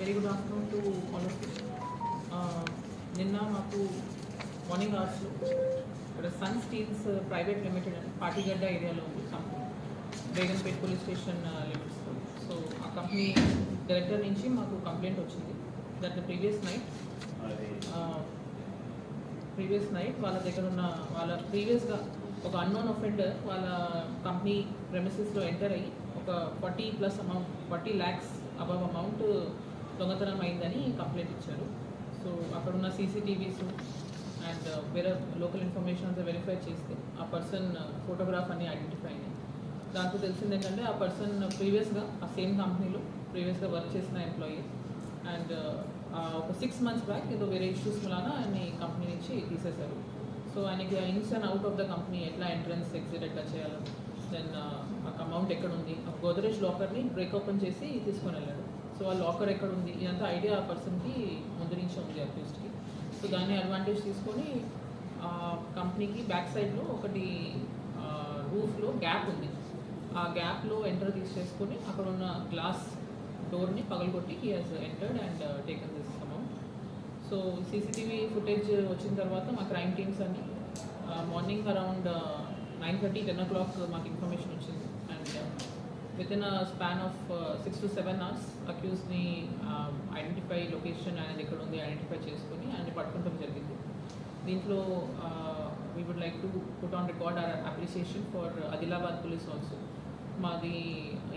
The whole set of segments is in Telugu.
Very good afternoon to all of నిన్న మాకు మార్నింగ్ అవర్స్లో ఇక్కడ సన్ స్టీల్స్ ప్రైవేట్ లిమిటెడ్ అని పాటిగడ్డ ఏరియాలో ఉంది. Company Begumpet police station limits so ఆ కంపెనీ డైరెక్టర్ నుంచి మాకు కంప్లైంట్ వచ్చింది. That the previous night previous night వాళ్ళ దగ్గర ఉన్న వాళ్ళ ప్రీవియస్గా ఒక అన్నోన్ ఒఫెండర్ వాళ్ళ కంపెనీ ప్రెమిసెస్లో ఎంటర్ అయ్యి ఒక forty plus amount forty lakhs above amount దొంగతనం అయిందని కంప్లైంట్ ఇచ్చారు. సో అక్కడ ఉన్న సీసీటీవీస్ అండ్ వేరే లోకల్ ఇన్ఫర్మేషన్ అంతా వెరిఫై చేస్తే ఆ పర్సన్ ఫోటోగ్రాఫ్ అని ఐడెంటిఫై అయింది దాంతో తెలిసింది ఏంటంటే ఆ పర్సన్ ప్రీవియస్గా ఆ సేమ్ కంపెనీలో ప్రీవియస్గా వర్క్ చేసిన ఎంప్లాయీ అండ్ ఒక సిక్స్ మంత్స్ బ్యాక్ ఏదో వేరే ఇష్యూస్ వలన ఆయన్ని కంపెనీ నుంచి తీసేశారు. సో ఆయనకి ins and out of the company ఎట్లా ఎంట్రన్స్ ఎగ్జిట్ ఎట్లా చేయాలో దెన్ ఆ అమౌంట్ ఎక్కడ ఉంది ఆ గోదరేజ్ లాకర్ని బ్రేక్ ఓపెన్ చేసి తీసుకొని వెళ్ళాడు. సో ఆ లాకర్ ఎక్కడ ఉంది? ఇదంతా ఐడియా ఆ పర్సన్కి ముందు ఉంది అక్యూస్డ్కి సో దాన్ని అడ్వాంటేజ్ తీసుకొని ఆ కంపెనీకి బ్యాక్ సైడ్లో ఒకటి రూఫ్లో గ్యాప్ ఉంది. ఆ గ్యాప్లో ఎంటర్ తీసేసుకొని అక్కడ ఉన్న గ్లాస్ డోర్ని పగలగొట్టి he has entered and taken this amount so CCTV footage వచ్చిన తర్వాత మా క్రైమ్ టీమ్స్ అన్ని morning around nine thirty ten o'clock మాకు ఇన్ఫర్మేషన్ వచ్చింది. And within a span of six to seven hours అక్యూస్ని identify location అనేది ఎక్కడ ఉంది ఐడెంటిఫై చేసుకుని ఆయన్ని పట్టుకుంటాం జరిగింది. దీంట్లో we would like to put on record our appreciation for Adilabad police also మాది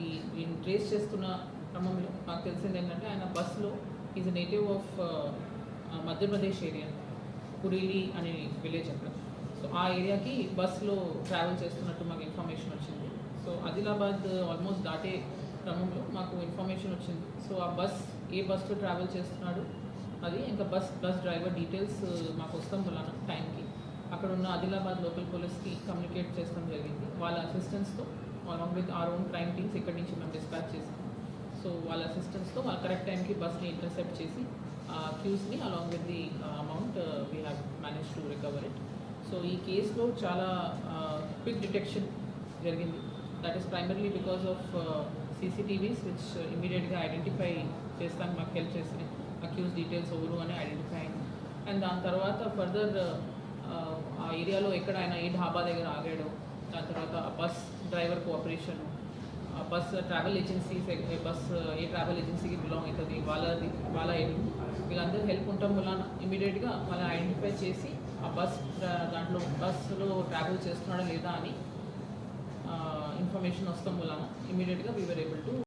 ఈ ఈ ట్రేస్ చేస్తున్న క్రమంలో మాకు తెలిసింది ఏంటంటే ఆయన బస్సులో is native of uh, uh, Madhya Pradesh area Kurili అనే విలేజ్ అక్కడ. సో ఆ ఏరియాకి బస్సులో ట్రావెల్ చేస్తున్నట్టు మాకు ఇన్ఫర్మేషన్ వచ్చింది. సో ఆదిలాబాద్ ఆల్మోస్ట్ దాటే క్రమంలో మాకు ఇన్ఫర్మేషన్ వచ్చింది. సో ఆ బస్ ఏ బస్లో ట్రావెల్ చేస్తున్నాడు అది ఇంకా బస్ బస్ డ్రైవర్ డీటెయిల్స్ మాకు వస్తాం వలన టైంకి అక్కడ ఉన్న ఆదిలాబాద్ లోకల్ పోలీస్కి కమ్యూనికేట్ చేస్తాం జరిగింది. వాళ్ళ అసిస్టెన్స్తో along with our own crime teams ఇక్కడి నుంచి మేము డిస్పాచ్ చేసాం సో వాళ్ళ అసిస్టెన్స్తో వాళ్ళ కరెక్ట్ టైంకి బస్ని ఇంటర్సెప్ట్ చేసి ఆ క్యూస్ని along with the amount we have manage to recover it so ఈ కేసులో చాలా uh, క్విక్ డిటెక్షన్ జరిగింది. That is primarily because of CCTVs which ఇమీడియట్గా ఐడెంటిఫై చేస్తాను మాకు హెల్ప్ చేసినాయి అక్యూస్ డీటెయిల్స్ ఎవరు అని ఐడెంటిఫై అండ్ దాని తర్వాత ఫర్దర్ uh, ఆ ఏరియాలో ఎక్కడ ఆయన ఏ ఢాబా దగ్గర ఆగాడు దాని తర్వాత ఆ బస్ డ్రైవర్ కోఆపరేషన్ ఆ బస్ ట్రావెల్ ఏజెన్సీస్ బస్ ఏ ట్రావెల్ ఏజెన్సీకి బిలాంగ్ అవుతుంది వాళ్ళది వాళ్ళ వీళ్ళందరూ హెల్ప్ ఉండటం వల్ల ఇమీడియట్గా వాళ్ళని ఐడెంటిఫై చేసి ఆ బస్ దాంట్లో బస్సులో ట్రావెల్ చేస్తున్నాడా లేదా అని ఇన్ఫర్మేషన్ వస్తాం వలన ఇమీడియట్గా వీ వర్ ఏబుల్ టు